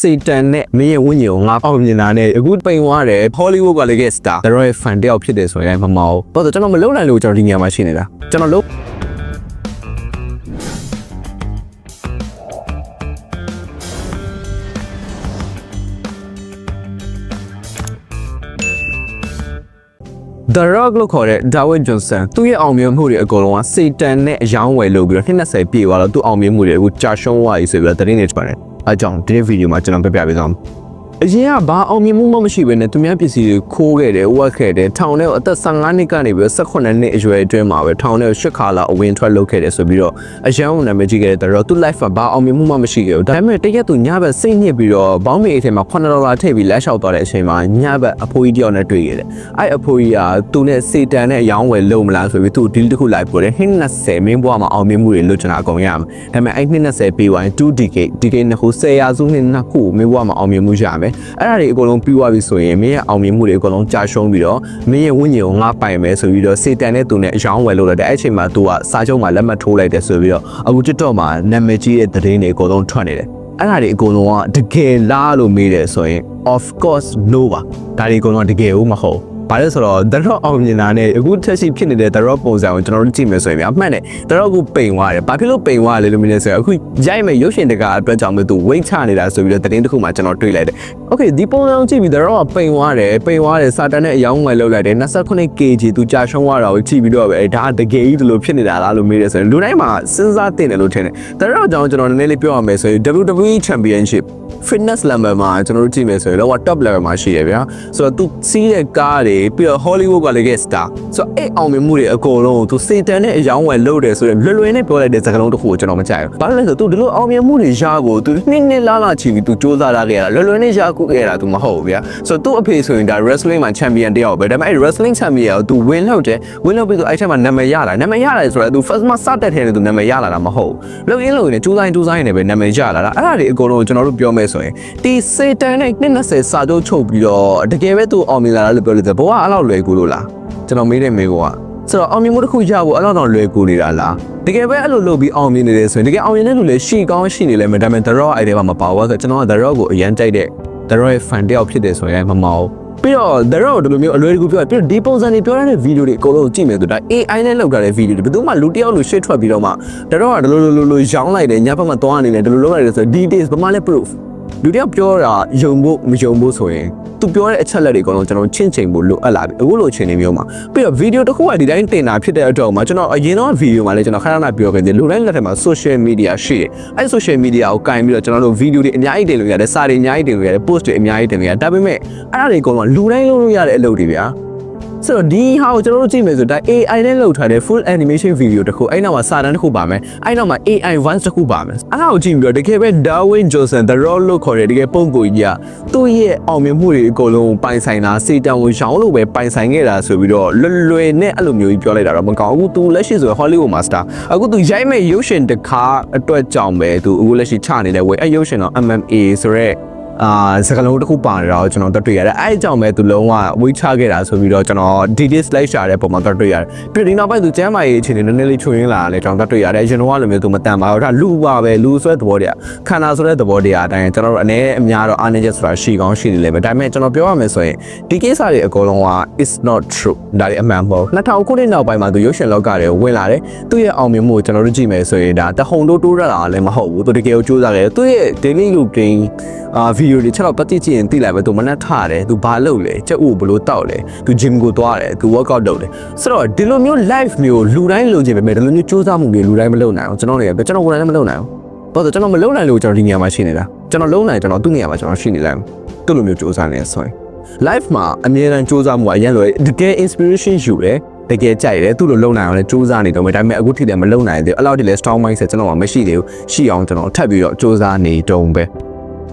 စေတန်နဲ့မင်းရဲ့ဝိညာဉ်ကိုငါအောင်မြင်တာနဲ့အခုပိန်သွားတယ် Hollywood ကလည်းကစတာဒါရောရဲ့ fan တယောက်ဖြစ်တယ်ဆိုရင်မမအောင်ဘာလို့ကျွန်တော်မလုံနိုင်လို့ကျွန်တော်ဒီနေရာမှာရှိနေတာကျွန်တော်လုံ The Rock လို့ခေါ်တဲ့ Dwayne Johnson သူ့ရဲ့အောင်မြင်မှုတွေအကုန်လုံးကစေတန်နဲ့အယောင်းဝယ်လုပ်ပြီးတော့20ပြည့်သွားတော့သူ့အောင်မြင်မှုတွေအခုကြာရှုံးသွားပြီဆိုပြီးတော့သတင်းတွေထွက်တယ်။ အဲကြောင့်ဒီဗီဒီယိုမှာကျွန်တော်ပြပြပေးသွားမယ်။ အရင်ကဘာအောင်မြင်မှုမှမရှိဘဲနဲ့သူများပစ္စည်းတွေခိုးခဲ့တယ်၊ဝက်ခဲ့တယ်၊ထောင်ထဲကိုအသက်15နှစ်ကနေပြီးတော့18နှစ်အရွယ်အတွင်းမှာပဲထောင်ထဲကိုရှစ်ခါလာအဝင်ထွက်လုပ်ခဲ့တယ်ဆိုပြီးတော့အရန်ကိုနာမည်ကြီးခဲ့တဲ့တော့သူ့ life မှာဘာအောင်မြင်မှုမှမရှိခဲ့ဘူး။ဒါပေမဲ့တရက်သူညဘက်စိတ်ညစ်ပြီးတော့ဘောင်းမီအိတ်ထဲမှာ9ဒေါ်လာထည့်ပြီးလက်လျှောက်သွားတဲ့အချိန်မှာညဘက်အဖိုးကြီးတယောက်နဲ့တွေ့ခဲ့တယ်။အဲ့အဖိုးကြီးကသူနဲ့စေတန်နဲ့အယောင်းဝယ်လုပ်မလားဆိုပြီးသူ့ deal တစ်ခုလိုက်ပို့တယ်။နှစ်20မင်းဘွားမှာအောင်မြင်မှုတွေလုပ်ချင်တာအကုန်ရမယ်။ဒါပေမဲ့အဲ့နှစ်20ပြီးသွားရင် 2DK DK နှစ်ခု10ရာစုနှစ်နှစ်ခုမင်းဘွားမှာအောင်မြင်မှုရမယ်။အဲ့ဒါတွေအကုန်လုံးပြီးသွားပြီဆိုရင်မင်းရဲ့အောင်မြင်မှုတွေအကုန်လုံးကြာရှုံးပြီးတော့မင်းရဲ့ဝိညာဉ်ကိုငါပိုင်မယ်ဆိုပြီးတော့စေတန်နဲ့သူနဲ့အယောင်းဝယ်လုပ်လိုက်တယ်။အဲ့အချိန်မှာသူကစာချုပ်မှာလက်မှတ်ထိုးလိုက်တယ်ဆိုပြီးတော့အခု TikTok မှာနာမည်ကြီးတဲ့သတင်းတွေအကုန်လုံးထွက်နေတယ်။အဲ့ဒါတွေအကုန်လုံးကတကယ်လားလို့မေးတယ်ဆိုရင် of course no ပါဒါတွေအကုန်လုံးကတကယ်ဘူးမဟုတ် ဘာလဲဆိုတော့ The Rock အောင်မြင်တာနဲ့အခုတက်ရှိဖြစ်နေတဲ့ The Rock ပုံစံကိုကျွန်တော်တို့ကြည့်မယ်ဆိုရင်အမှန်နဲ့ The Rock ကိုပိန်သွားတယ်ဘာဖြစ်လို့ပိန်သွားလဲလို့မြင်နေဆိုရင်အခုရိုက်မဲ့ရုပ်ရှင်တကာအတွက်ကြောင့်ပဲသူ weight ချနေတာဆိုပြီးတော့သတင်းတစ်ခုမှကျွန်တော်တွေ့လိုက်တယ် Okay ဒီပုံစံကိုကြည့်ပြီး The Rock ကပိန်သွားတယ်ပိန်သွားတယ်စာတန်နဲ့အယောင်းငွယ်လောက်လိုက်တယ် 29 kg သူကြာရှုံးသွားတာကိုကြည့်ပြီးတော့ပဲဒါတကယ်ကြီးဒီလိုဖြစ်နေတာလားလို့မေးတယ်ဆိုရင်လူတိုင်းမှာစဉ်းစားတင်တယ်လို့ထင်တယ် The Rock ကြောင့်ကျွန်တော်နည်းနည်းလေးပြောရမယ်ဆိုရင် WWE Championship fitness level မှာကျွန်တော်တို့ကြည့်မယ်ဆိုရင်တော့ top level မှာရှိရဗျာဆိုတော့သူစီးတဲ့ကားတွေပြီးတော့ Hollywood ကလည်းက star ဆိုတော့အဲ့အောင်မြင်မှုတွေအကုန်လုံးကိုသူစေတန်နဲ့အယောင်းဝယ်လုပ်တယ်ဆိုရင်လွယ်လွယ်နဲ့ပြောလိုက်တဲ့စကားလုံးတစ်ခုကိုကျွန်တော်မကြိုက်ဘူးဘာလို့လဲဆိုတော့သူဒီလိုအောင်မြင်မှုတွေရဖို့သူနှစ်နှစ်လားလားချီပြီးသူစူးစမ်းလာခဲ့ရတာလွယ်လွယ်နဲ့ရခုခဲ့တာသူမဟုတ်ဘူးဗျာဆိုတော့သူ့အဖေဆိုရင်ဒါ wrestling မှာ champion တယောက်ပဲဒါပေမဲ့အဲ့ wrestling champion ကိုသူ win လုပ်တယ် win လုပ်ပြီးသူအဲ့ထက်မှာနာမည်ရလာနာမည်ရလာဆိုတော့သူ first မှာစတက်ထဲနဲ့သူနာမည်ရလာတာမဟုတ်ဘူးလုပ်ရင်းလုပ်ရင်းနဲ့စူးစမ်းစူးစမ်းရင်းနဲ့ပဲနာမည်ရလာတာအဲ့ဒါတွေအကုန်လုံးကျွန်တော်တို့ပြောမယ်ဆိုရင်ဒီစေတန်နဲ့220စာချုပ်ချုပ်ပြီးတော့တကယ်ပဲသူအောင်မြင်လာတာလို့ပြောလို့ဆိုဘဝအဲ့လောက်လွယ်ကူလို့လားကျွန်တော်မေးတဲ့မေးခွန်းကဆိုတော့အောင်မြင်မှုတစ်ခုရဖို့အဲ့လောက်တော့လွယ်ကူနေတာလားတကယ်ပဲအဲ့လိုလုပ်ပြီးအောင်မြင်နေတယ်ဆိုရင်တကယ်အောင်မြင်တဲ့လူလည်းရှိကောင်းရှိနေလဲမယ်ဒါပေမဲ့ The Rock အဲ့ဒီမှာမပါဘူးဆိုတော့ကျွန်တော်က The Rock ကိုအရန်ကြိုက်တဲ့ The Rock ရဲ့ fan တယောက်ဖြစ်တယ်ဆိုရင်မမောက်ပြီးတော့ The Rock ဒီလိုမျိုးအလွယ်တကူပြောပြီးတော့ဒီပုံစံတွေပြောရတဲ့ဗီဒီယိုတွေအကုန်လုံးကြည့်မယ်ဆိုတော့ AI နဲ့လောက်ထားတဲ့ဗီဒီယိုတွေဘယ်သူမှလူတယောက်လိုရှေ့ထွက်ပြီးတော့မှ The Rock ကဒီလိုလိုလိုလိုရောင်းလိုက်တယ်ညဘက်မှာသွားနေတယ်ဒီလိုလုပ်လိုက်တယ်ဆိုတော့ details ဘာမှလည်း proof လူတယောက်ပြောတာယုံဖို့မယုံဖို့ဆိုရင်သူပြောတဲ့အချက်လက်တွေအကုန်လုံးကျွန်တော်ချင့်ချိန်ဖို့လိုအပ်လာပြီအခုလိုအချိန်နေမျိုးမှာပြီးတော့ဗီဒီယိုတစ်ခုကဒီတိုင်းတင်တာဖြစ်တဲ့အတွက်မှာကျွန်တော်အရင်တော့ဗီဒီယိုမှာလည်းကျွန်တော်ခဏခဏပြောခဲ့တယ်လူတိုင်းလက်ထက်မှာ social media ရှိတယ်အဲ social media ကိုကင်ပြီးတော့ကျွန်တော်တို့ဗီဒီယိုတွေအများကြီးတင်လို့ရတယ်စာတွေအများကြီးတင်လို့ရတယ် post တွေအများကြီးတင်လို့ရတယ်ဒါပေမဲ့အဲ့ဒါတွေအကုန်လုံးလူတိုင်းလုပ်လို့ရတဲ့အလုပ်တွေဗျာ ဆိုတော့ဒီဟာကိုကျွန်တော်တို့ကြည့်မယ်ဆိုတော့ဒါ AI နဲ့လုပ်ထားတဲ့ full animation video တခုအဲ့နောက်မှာစာတန်းတခုပါမယ်အဲ့နောက်မှာ AI voice တခုပါမယ်အဲ့ဒါကိုကြည့်ပြီးတော့တကယ်ပဲ Darwin Johnson The Rock လို့ခေါ်တဲ့တကယ်ပုံကိုကြီးကသူ့ရဲ့အောင်မြင်မှုတွေအကုန်လုံးပိုင်ဆိုင်တာစေတံဝန်ရှောင်းလို့ပဲပိုင်ဆိုင်ခဲ့တာဆိုပြီးတော့လွယ်လွယ်နဲ့အဲ့လိုမျိုးကြီးပြောလိုက်တာတော့မကောင်းဘူးသူလက်ရှိဆိုရင် Hollywood Master အခုသူရိုက်မဲ့ရုပ်ရှင်တကားအတွက်ကြောင့်ပဲသူအခုလက်ရှိချနေတဲ့ဝယ်အဲ့ရုပ်ရှင်တော့ MMA ဆိုရက် အာစကလုံးတစ်ခုပါနေတာကိုကျွန်တော်တွေ့ရတယ်အဲအကြောင့်ပဲသူလုံးဝဝေးချခဲ့တာဆိုပြီးတော့ကျွန်တော် details လိုက်ရှာတဲ့ပုံမှာတွေ့ရတယ်ပြီးဒီနောက်ပိုင်းသူကျမ်းမာရေးအခြေအနေနည်းနည်းလေးချွေရင်းလာတယ်ကျွန်တော်တွေ့ရတယ်ကျွန်တော်ကလိုမျိုးသူမတန်ပါဘူးဒါလူပါပဲလူဆွဲသဘောတရားခန္ဓာဆိုတဲ့သဘောတရားအတိုင်းကျွန်တော်တို့အနေအများတော့အားနေချက်ဆိုတာရှိကောင်းရှိနေလိမ့်မယ်ဒါပေမဲ့ကျွန်တော်ပြောရမယ်ဆိုရင်ဒီကိစ္စတွေအကုန်လုံးက is not true ဒါတွေအမှန်မဟုတ်2000ခုနှစ်နောက်ပိုင်းမှာသူရုပ်ရှင်လောကတွေဝင်လာတယ်သူ့ရဲ့အောင်မြင်မှုကိုကျွန်တော်တို့ကြည့်မယ်ဆိုရင်ဒါတဟုန်တိုးတိုးရတာလည်းမဟုတ်ဘူးသူတကယ်ကိုစူးစမ်းခဲ့သူ့ရဲ့ daily routine အာဗီဒီယိုတွေချက်တော့ပတ်ကြည့်ကြည့်ရင်သိလိုက်ပဲသူမနှက်ထတယ်သူဘာလုပ်လဲချက်ဥဘလို့တောက်လဲသူ gym ကိုသွားတယ်သူ workout လုပ်တယ်ဆိုတော့ဒီလိုမျိုး life မျိုးလူတိုင်းလုပ်ချင်ပေမဲ့ဒီလိုမျိုးစူးစမ်းမှုတွေလူတိုင်းမလုပ်နိုင်အောင်ကျွန်တော်တွေကကျွန်တော်ကိုယ်တိုင်လည်းမလုပ်နိုင်ဘူးဘာလို့ကျွန်တော်မလုပ်နိုင်လို့ကျွန်တော်ဒီနေရာမှာရှိနေတာကျွန်တော်လုံးနိုင်ကျွန်တော်သူ့နေရာမှာကျွန်တော်ရှိနေလိုက်သူ့လိုမျိုးစူးစမ်းနေဆိုရင် life မှာအမြဲတမ်းစူးစမ်းမှုအရင်လိုတကယ် inspiration ယူတယ်တကယ်ကြိုက်တယ်သူ့လိုလုံနိုင်အောင်လည်းစူးစမ်းနေတော့မယ်ဒါပေမဲ့အခုထိလည်းမလုံနိုင်သေးဘူးအဲ့လောက်ထိလည်း strong mindset ကျွန်တော်မှမရှိသေးဘူးရှိအောင်ကျွန်တော်ထပ်ပြီးတော့စူးစမ်းနေတုံးပဲ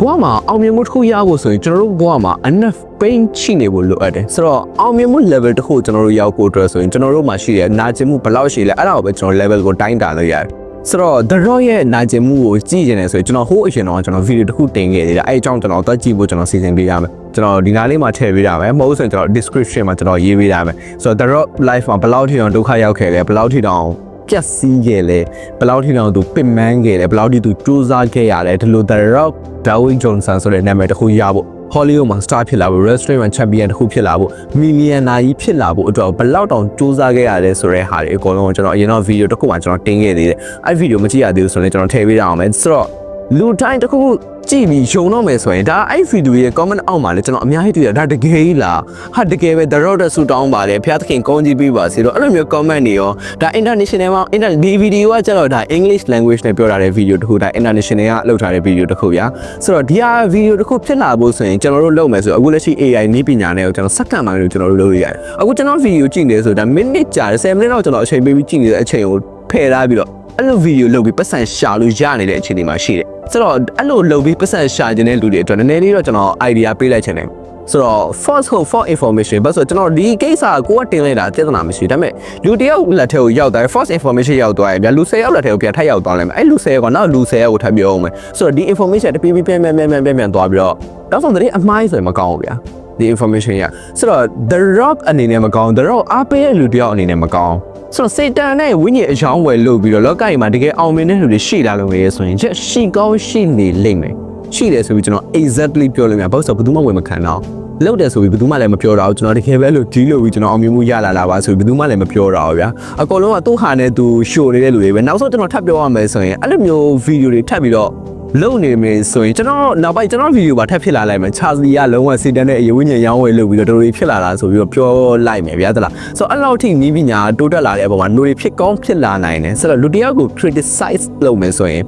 ဘဝမှာအောင်မြင်မှုတစ်ခုရဖို့ဆိုရင်ကျွန်တော်တို့ဘဝမှာ enough pain ရှိနေဖို့လိုအပ်တယ်ဆိုတော့အောင်မြင်မှု level တစ်ခုကျွန်တော်တို့ရောက်ဖို့အတွက်ဆိုရင်ကျွန်တော်တို့မှာရှိတဲ့နာကျင်မှုဘယ်လောက်ရှိလဲအဲ့ဒါကိုပဲကျွန်တော် level ကိုတိုင်းတာလို့ရတယ်ဆိုတော့ The Rock ရဲ့နာကျင်မှုကိုကြည့်ကျင်တယ်ဆိုရင်ကျွန်တော်ဟိုးအရင်တော့ကျွန်တော်ဗီဒီယိုတစ်ခုတင်ခဲ့သေးတာအဲ့အကြောင်းကျွန်တော်သွားကြည့်ဖို့ကျွန်တော်စီစဉ်ပေးရမယ်ကျွန်တော်ဒီနားလေးမှာထည့်ပေးရမယ်မဟုတ်ဆိုရင်ကျွန်တော် description မှာကျွန်တော်ရေးပေးရမယ်ဆိုတော့ The Rock life မှာဘယ်လောက်ထိအောင်ဒုက္ခရောက်ခဲ့လဲဘယ်လောက်ထိတောင် ပြက်စီးခဲ့လဲဘယ်လောက်ထိတော့သူပင်ပန်းခဲ့လဲဘယ်လောက်ထိသူစူးစမ်းခဲ့ရလဲဒီလို The Rock Dwayne Johnson ဆိုတဲ့နာမည်တစ်ခုရဖို့ Hollywood မှာ star ဖြစ်လာဖို့ restaurant champion တစ်ခုဖြစ်လာဖို့ millionaire ကြီးဖြစ်လာဖို့အတွက်ဘယ်လောက်တောင်စူးစမ်းခဲ့ရလဲဆိုတဲ့ဟာတွေအကုန်လုံးကိုကျွန်တော်အရင်တော့ video တစ်ခုမှကျွန်တော်တင်ခဲ့သေးတယ်အဲ့ video မကြည့်ရသေးဘူးဆိုရင်ကျွန်တော်ထည့်ပေးရအောင်မယ်ဆိုတော့ လူတိုင်းတစ်ခုခုကြည့်ပြီးယုံတော့မယ်ဆိုရင်ဒါအဲ့ဗီဒီယိုရဲ့ comment အောက်မှာလည်းကျွန်တော်အများကြီးတွေ့ရဒါတကယ်ကြီးလားဟာတကယ်ပဲ The Road ဆူတောင်းပါတယ်ဖျားသခင်ကောင်းကြီးပေးပါစေတော့အဲ့လိုမျိုး comment တွေရောဒါ international မှာ inter ဒီ video ကကျတော့ဒါ English language နဲ့ပြောထားတဲ့ video တစ်ခုဒါ international ကလုပ်ထားတဲ့ video တစ်ခုဗျာဆိုတော့ဒီဟာ video တစ်ခုဖြစ်လာဖို့ဆိုရင်ကျွန်တော်တို့လုပ်မယ်ဆိုအခုလက်ရှိ AI နည်းပညာနဲ့ကိုကျွန်တော်စက္ကန့်မှလို့ကျွန်တော်တို့လုပ်ရရတယ်အခုကျွန်တော် video ကြည့်နေဆိုဒါ minute ကြာတယ်10 minute တော့ကျွန်တော်အချိန်ပေးပြီးကြည့်နေတဲ့အချိန်ကိုဖယ်ထားပြီးတော့ အဲ့လို video လုပ်ပြီးပတ်စံရှာလို့ရနေတဲ့အခြေအနေမှာရှိတယ်ဆိုတော့အဲ့လိုလုပ်ပြီးပတ်စံရှာခြင်းတဲ့လူတွေအတွက်နည်းနည်းလေးတော့ကျွန်တော် idea ပေးလိုက်ချင်တယ်ဆိုတော့ false hope for information ဘာဆိုတော့ကျွန်တော်ဒီကိစ္စကိုကတင်လိုက်တာပြဿနာမရှိဘူးဒါပေမဲ့လူတယောက်လက်ထဲကိုရောက်သွားတယ် false information ရောက်သွားရင်ဗျာလူ10ယောက်လက်ထဲကိုပြန်ထပ်ရောက်သွားလိုက်မယ်အဲ့လူ10ယောက်ကနောက်လူ10ယောက်ကိုထပ်ပြောအောင်မယ်ဆိုတော့ဒီ information တပြင်းပြင်းပြန်ပြန်ပြန်ပြန်ပြန်သွားပြီးတော့နောက်ဆုံးတဲ့အမှားဆိုရင်မကောင်းဘူးဗျာ ဒီ information ရဆိုတော့ the rock အနေနဲ့မကောင်း the rock အားပေးတဲ့လူတယောက်အနေနဲ့မကောင်းဆိုတော့စေတန်နဲ့ဝိညာဉ်အယောင်းဝယ်လုပ်ပြီးတော့လောကကြီးမှာတကယ်အောင်မြင်တဲ့လူတွေရှိလာလို့ရဆိုရင်ချက်ရှိကောင်းရှိနေလိမ့်မယ်ရှိတယ်ဆိုပြီးကျွန်တော် exactly ပြောလို့များဘာလို့ဆိုဘယ်သူမှဝင်မခံတော့လောက်တယ်ဆိုပြီးဘယ်သူမှလည်းမပြောတော့ကျွန်တော်တကယ်ပဲလို့ဒီလိုပြီးကျွန်တော်အောင်မြင်မှုရလာတာပါဆိုပြီးဘယ်သူမှလည်းမပြောတော့ဗျာအကောင်လုံးကသူ့ဟာနဲ့သူရှို့နေတဲ့လူတွေပဲနောက်ဆုံးကျွန်တော်ထပ်ပြောရမယ်ဆိုရင်အဲ့လိုမျိုးဗီဒီယိုတွေထပ်ပြီးတော့ လုံနေမယ်ဆိုရင်ကျွန်တော်နောက်ပိုင်းကျွန်တော်ဗီဒီယိုပါထပ်ဖြစ်လာလိုက်မယ်ချာစီကလုံးဝစီတန်းတဲ့အရေးဝိညာဉ်ရောင်းဝယ်လုပ်ပြီးတော့တို့တွေဖြစ်လာတာဆိုပြီးတော့ပြောလိုက်မယ်ဗျာတလားဆိုတော့အဲ့လောက်ထိနီးပညာတိုးတက်လာတဲ့အပေါ်မှာတို့တွေဖြစ်ကောင်းဖြစ်လာနိုင်တယ်ဆိုတော့လူတစ်ယောက်ကို criticize လုပ်မယ်ဆိုရင်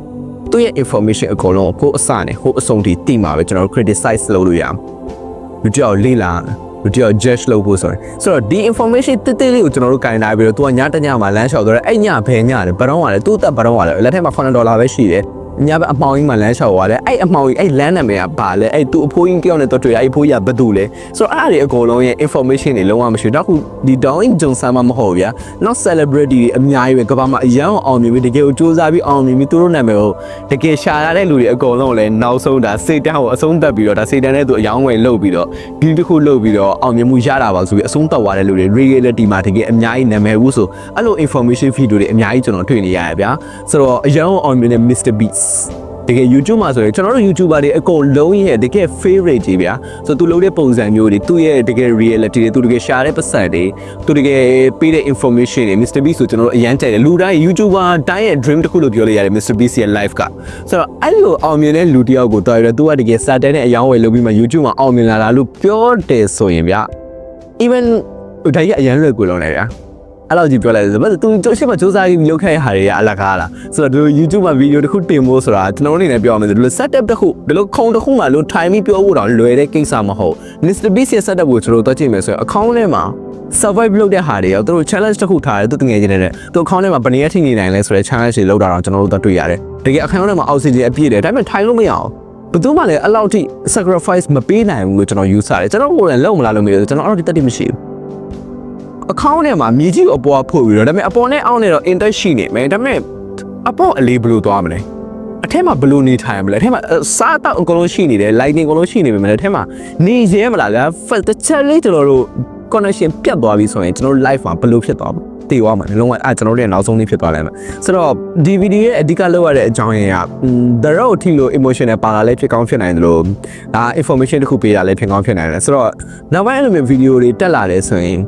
သူ့ရဲ့ information အကုန်လုံးကိုအစနဲ့ဟိုအဆုံးထိတိမှာပဲကျွန်တော်တို့ criticize လုပ်လို့ရအောင်လူတစ်ယောက်လေ့လာလူတယောက် judge လုပ်ဖို့ဆိုရင်ဆိုတော့ဒီ information တိတိလေးကိုကျွန်တော်တို့ကင်လာပြီးတော့ तू ကညတညမှာလမ်းလျှောက်တော့အဲ့ညဘယ်ညလဲဘယ်တော့မှလဲသူ့အသက်ဘယ်တော့မှလဲလက်ထက်မှာ9ဒေါ်လာပဲရှိတယ် ညဘက်အမှောင်ကြီးမှာလမ်းလျှောက်သွားတယ်အဲ့အမှောင်ကြီးအဲ့လမ်းနာမည်ကဘာလဲအဲ့သူအဖိုးကြီးတယောက်နဲ့တော့တွေ့ရအဲ့အဖိုးကြီးကဘယ်သူလဲဆိုတော့အဲ့ဒါတွေအကုန်လုံးရဲ့ information တွေလုံးဝမရှိဘူးတော့ခုဒီ Dwayne Johnson မှမဟုတ်ဗျာ not celebrity တွေအများကြီးပဲကမ္ဘာမှာအရန်အောင်မြင်ပြီးတကယ်ကိုစူးစမ်းပြီးအောင်မြင်ပြီးသူတို့နာမည်ကိုတကယ်ရှာရတဲ့လူတွေအကုန်လုံးလည်းနောက်ဆုံးဒါစေတန်းကိုအဆုံးသတ်ပြီးတော့ဒါစေတန်းနဲ့သူအယောင်းဝယ်လုပ်ပြီးတော့ဒီတစ်ခုလုပ်ပြီးတော့အောင်မြင်မှုရတာပါဆိုပြီးအဆုံးသတ်သွားတဲ့လူတွေ reality မှာတကယ်အများကြီးနာမည်ဘူးဆိုအဲ့လို information feed တွေအများကြီးကျွန်တော်တွေ့နေရရဗျာဆိုတော့အရန်အောင်မြင်တဲ့ Mr Beast တကယ် YouTube မှာဆိုရင်ကျွန်တော်တို့ YouTuber တွေအကုန်လုံးရဲ့တကယ် favorite ကြီးဗျာဆိုသူလုပ်တဲ့ပုံစံမျိုးတွေသူ့ရဲ့တကယ် reality တွေသူတကယ်ရှာတဲ့ပတ်စံတွေသူတကယ်ပေးတဲ့ information တွေ Mr Beast ဆိုကျွန်တော်တို့အရန်ကြိုက်တယ်လူတိုင်း YouTuber တိုင်းရဲ့ dream တစ်ခုလို့ပြောလို့ရတယ် Mr Beast ရဲ့ life ကဆိုတော့အဲ့လိုအောင်မြင်တဲ့လူတစ်ယောက်ကိုတော်ရသူကတကယ်စာတန်းနဲ့အယောင်းဝယ်လုပ်ပြီးမှ YouTube မှာအောင်မြင်လာတာလို့ပြောတယ်ဆိုရင်ဗျာ even ဒါကြီးအရန်လွယ်ကူလုံးလေဗျာ အဲ့လိုကြီးပြောလိုက်တယ်ဘာလို့သူတို့ရှေ့မှာစူးစမ်းပြီးလုပ်ခဲ့ရတဲ့ဟာတွေကအလကားလားဆိုတော့ဒီ YouTube မှာဗီဒီယိုတစ်ခုတင်ဖို့ဆိုတာကျွန်တော်အနေနဲ့ပြောရမယ်ဆိုဒီလို setup တစ်ခုဒီလိုခုံတစ်ခုမှလို့ထိုင်ပြီးပြောဖို့တော့လွယ်တဲ့ကိစ္စမဟုတ် Mr Beast ရဲ့ setup ကိုကျွန်တော်တို့တွေ့ကြည့်မယ်ဆိုရင် account ထဲမှာ survive လုပ်တဲ့ဟာတွေရောသူတို့ challenge တစ်ခုထားတယ်သူတငယ်ချင်းတွေနဲ့သူ account ထဲမှာဘယ်နည်းထိနေနိုင်လဲဆိုတဲ့ challenge တွေလုပ်တာတော့ကျွန်တော်တို့တွေ့ရတယ်တကယ် account ထဲမှာ oxygen အပြည့်တယ်ဒါပေမဲ့ထိုင်လို့မရအောင်ဘယ်သူမှလည်းအဲ့လောက်ထိ sacrifice မပေးနိုင်ဘူးလို့ကျွန်တော်ယူဆတယ်ကျွန်တော်ကိုယ်လည်းလုံးမလားလို့မရဘူးကျွန်တော်အဲ့လိုတက်တိမရှိဘူး အကောင့်ထဲမှာမြေကြီးကိုအပေါ်ဖို့ပြီးတော့ဒါပေမဲ့အပေါ်နဲ့အောက်နဲ့တော့ inter ရှိနေမယ်ဒါပေမဲ့အပေါ်အလေးဘယ်လိုသွားမလဲအထက်မှာဘယ်လိုနေထိုင်မလဲအထက်မှာစားတော့အကုန်လုံးရှိနေတယ် lighting အကုန်လုံးရှိနေပေမဲ့အထက်မှာနေရဲမလားဗျာတစ်ချက်လေးကျွန်တော်တို့ connection ပြတ်သွားပြီဆိုရင်ကျွန်တော်တို့ live မှာဘယ်လိုဖြစ်သွားမလဲတည်သွားမှာလုံးဝအဲကျွန်တော်တို့ရဲ့နောက်ဆုံးနေ့ဖြစ်သွားလိုက်မှာဆိုတော့ DVD ရဲ့အဓိကလောက်ရတဲ့အကြောင်းရင်းက the road ထီလို့ emotional ပါလာလဲဖြစ်ကောင်းဖြစ်နိုင်တယ်လို့ဒါ information တစ်ခုပေးတာလဲဖြစ်ကောင်းဖြစ်နိုင်တယ်ဆိုတော့နောက်ပိုင်းအဲ့လိုမျိုး video တွေတက်လာတယ်ဆိုရင်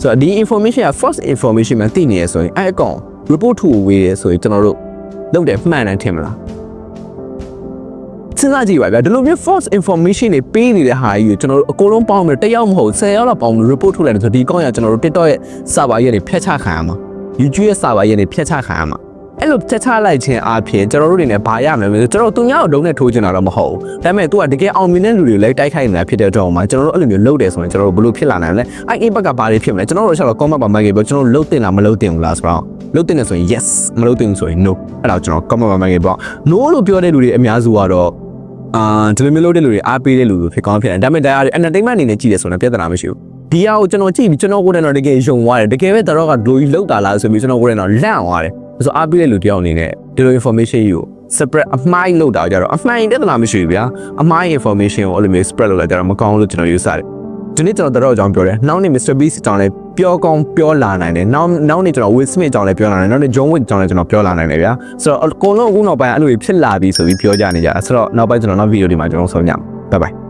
ဆိုတော့ဒီ information က first information မှသိနေရဆိုရင်အဲ့အကောင် report to ဝေးရဆိုရင်ကျွန်တော်တို့လုပ်တယ်မှန်တယ်ထင်မလားစဉ်းစားကြည့်ပါဗျာဒီလိုမျိုး false information တွေပေးနေတဲ့ဟာကြီးကိုကျွန်တော်တို့အကုန်လုံးပေါင်းပြီးတယောက်မဟုတ်10ယောက်လောက်ပေါင်းပြီး report ထုတ်လိုက်တယ်ဆိုတော့ဒီကောင်းရကျွန်တော်တို့ TikTok ရဲ့ server ရဲ့နေဖျက်ချခံရမှာ YouTube ရဲ့ server ရဲ့နေဖျက်ချခံရမှာ အဲ့လိုဖျက်ချလိုက်ခြင်းအပြင်ကျွန်တော်တို့တွေနဲ့ဘာရမလဲကျွန်တော်တို့သူများကိုဒုံးနဲ့ထိုးချင်တာတော့မဟုတ်ဘူးဒါပေမဲ့ तू ကတကယ်အောင်မြင်တဲ့လူတွေလည်းတိုက်ခိုက်နေတာဖြစ်တဲ့တော့မှာကျွန်တော်တို့အဲ့လိုမျိုးလုပ်တယ်ဆိုရင်ကျွန်တော်တို့ဘယ်လိုဖြစ်လာနိုင်လဲအဲ့အိမ်ဘက်ကဘာတွေဖြစ်မလဲကျွန်တော်တို့ဆက်တော့ comment ပါမှခဲ့ပြောကျွန်တော်တို့လုပ်တင်လားမလုပ်တင်ဘူးလားဆိုတော့လုပ်တင်တယ်ဆိုရင် yes မလုပ်တင်ဘူးဆိုရင် no အဲ့ဒါကျွန်တော် comment ပါမှခဲ့ပြော no လို့ပြောတဲ့လူတွေအများစုကတော့အာဒီလိုမျိုးလုပ်တဲ့လူတွေအားပေးတဲ့လူတွေဖြစ်ကောင်းဖြစ်တယ်ဒါပေမဲ့ဒါရ entertainment အနေနဲ့ကြည့်တယ်ဆိုရင်ပြဿနာမရှိဘူးဒီဟာကိုကျွန်တော်ကြည့်ပြီးကျွန်တော်ကိုယ်တိုင်တော့တကယ်ယုံသွားတယ်တကယ်ပဲတော့ကဒလိုကြီးလောက်တာလားဆိုပြီးကျွန်တော်ကိုယ်တိုင်တော့လန့်သွားတယ် ဆိုအားပေးတဲ့လူတယောက်အနေနဲ့ဒီလို information ကို spread အမှားလောက်တာကြတော့အမှန်ပြဿနာမရှိဘူးဗျာအမှား information ကိုအဲ့လိုမျိုး spread လုပ်လိုက်ကြတော့မကောင်းဘူးလို့ကျွန်တော်ယူဆတယ်ဒီနေ့ကျွန်တော်တို့အကြောင်းပြောတယ်နောက်နေ့ Mr Beast အကြောင်းလည်းပြောကောင်းပြောလာနိုင်တယ်နောက်နောက်နေ့ကျွန်တော် Will Smith အကြောင်းလည်းပြောလာနိုင်တယ်နောက်နေ့ John Wick အကြောင်းလည်းကျွန်တော်ပြောလာနိုင်တယ်ဗျာဆိုတော့အကုန်လုံးအခုနောက်ပိုင်းအဲ့လိုဖြစ်လာပြီဆိုပြီးပြောကြနေကြဆိုတော့နောက်ပိုင်းကျွန်တော်နောက်ဗီဒီယိုဒီမှာကျွန်တော်ဆုံးညမယ် bye bye